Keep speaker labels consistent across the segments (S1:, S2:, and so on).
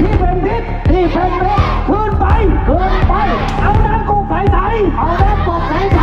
S1: ที่เป็นทิศที่เป็นเมชรขึ้นไปขึ้นไป เอาน้ำกุกใสใสเอาน้ำกุกใสใส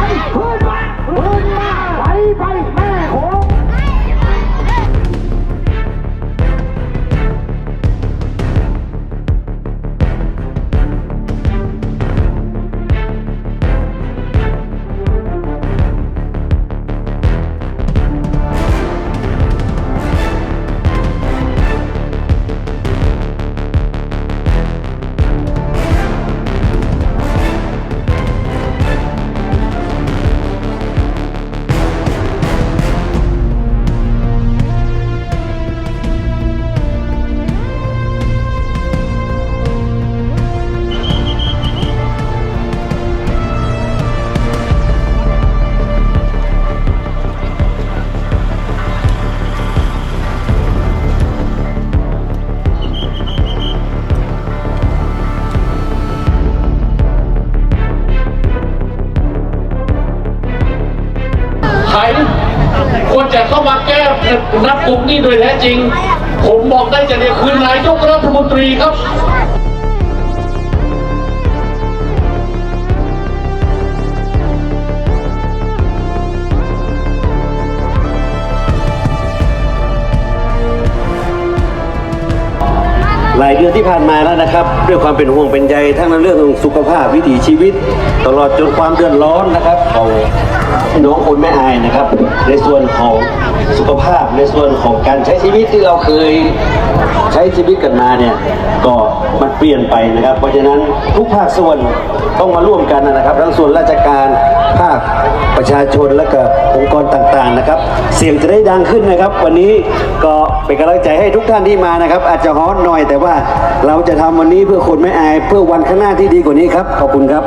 S2: ครควรจะเข้ามาแก้นับกลุ่มนี้โดยแท้จริง ผมบอกได้จะเนี่ยคือนายกรัฐมนตรีครับ
S3: หลายเดือนที่ผ่านมาแล้วนะครับ ด้วยความเป็นห่วงเป็นใยทั้งในเรื่องของสุขภาพวิถีชีวิต ตลอดจนความเดือดร้อนนะครับของน้องคนแม่อายนะครับ ในส่วนของสุขภาพในส่วนของการใช้ชีวิตที่เราเคยใช้ชีวิตกันมาเนี่ยก็มันเปลี่ยนไปนะครับ เพราะฉะนั้นทุกภาคส่วนต้องมาร่วมกันนะครับ ทั้งส่วนราชการภาคประชาชนและก็องค์กรต่าง ๆนะครับ เสียงจะได้ดังขึ้นนะครับ วันนี้ก็เป็นกำลังใจให้ทุกท่านที่มานะครับ อาจจะฮอนหน่อยแต่ว่าเราจะทำวันนี้เพื่อคนไม่อาย เพื่อวันข้างหน้าที่ดีกว่านี้ครับ ขอบคุณครับ